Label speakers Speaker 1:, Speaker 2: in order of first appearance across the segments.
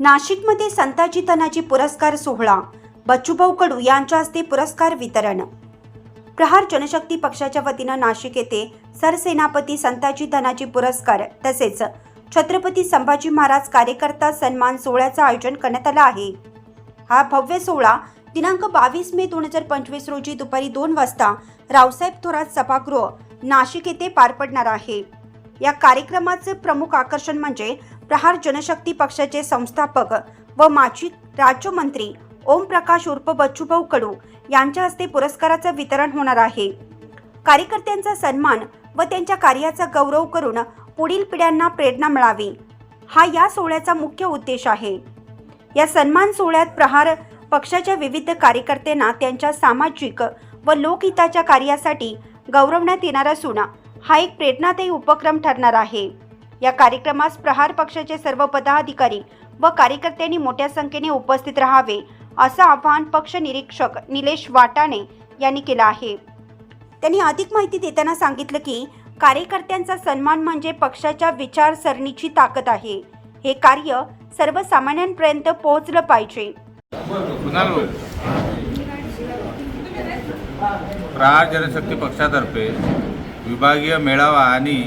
Speaker 1: नाशिकमध्ये संताजी तनाजी पुरस्कार सोहळा बच्चूभाऊ कडू यांच्या हस्ते पुरस्कार वितरण. प्रहार जनशक्ती पक्षाच्या वतीनं नाशिक येथे सरसेनापती संताजी धनाजी पुरस्कार तसेच छत्रपती संभाजी महाराज कार्यकर्ता सन्मान सोहळ्याचं आयोजन करण्यात आलं आहे. हा भव्य सोहळा दिनांक बावीस मे दोन हजार पंचवीस रोजी दुपारी दोन वाजता रावसाहेब थोरात सभागृह नाशिक येथे पार पडणार आहे. या कार्यक्रमाचे प्रमुख आकर्षण म्हणजे प्रहार जनशक्ती पक्षाचे संस्थापक व माजी राज्यमंत्री ओमप्रकाश उर्फ बच्चूभाऊ कडू यांच्या हस्ते पुरस्काराचं वितरण होणार आहे. कार्यकर्त्यांचा सन्मान व त्यांच्या कार्याचा गौरव करून पुढील पिढ्यांना प्रेरणा मिळावी. हा या सोहळ्याचा मुख्य उद्देश आहे. या सन्मान सोहळ्यात प्रहार पक्षाच्या विविध कार्यकर्त्यांना त्यांच्या सामाजिक व लोकहिताच्या कार्यासाठी गौरवण्यात येणार असून हा एक प्रेरणादायी उपक्रम ठरणार आहे. या कार्यक्रमास प्रहार पक्षाचे सर्व पदाधिकारी व कार्यकर्त्यांनी मोठ्या संख्येने उपस्थित राहावे असं आवाहन पक्ष निरीक्षक निलेश वाटाणे यांनी केलं आहे. त्यांनी अधिक माहिती देताना सांगितलं की कार्यकर्त्यांचा सन्मान म्हणजे पक्षाच्या विचारसरणीची ताकद आहे. हे कार्य सर्वसामान्यांपर्यंत पोहोचलं पाहिजे.
Speaker 2: प्रहार जनशक्ती पक्षातर्फे विभागीय मेळावा आणि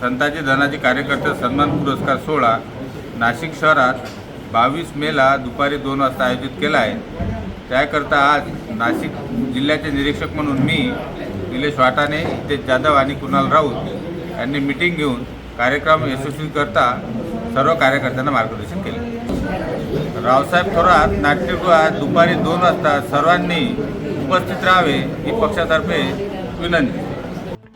Speaker 2: संताजी धनाजी कार्यकर्ते सन्मान पुरस्कार सोहळा नाशिक शहरात बावीस मेला दुपारी दोन वाजता आयोजित केला आहे. त्याकरता आज नाशिक जिल्ह्याचे निरीक्षक म्हणून मी निलेश वाटाणे इथे जाधव आणि कुणाल राऊत यांनी मिटिंग घेऊन कार्यक्रम यशस्वी करता सर्व कार्यकर्त्यांना मार्गदर्शन केले. रावसाहेब थोरात नाट्यगृहात दुपारी दोन वाजता सर्वांनी उपस्थित राहावे ही पक्षातर्फे विनंती.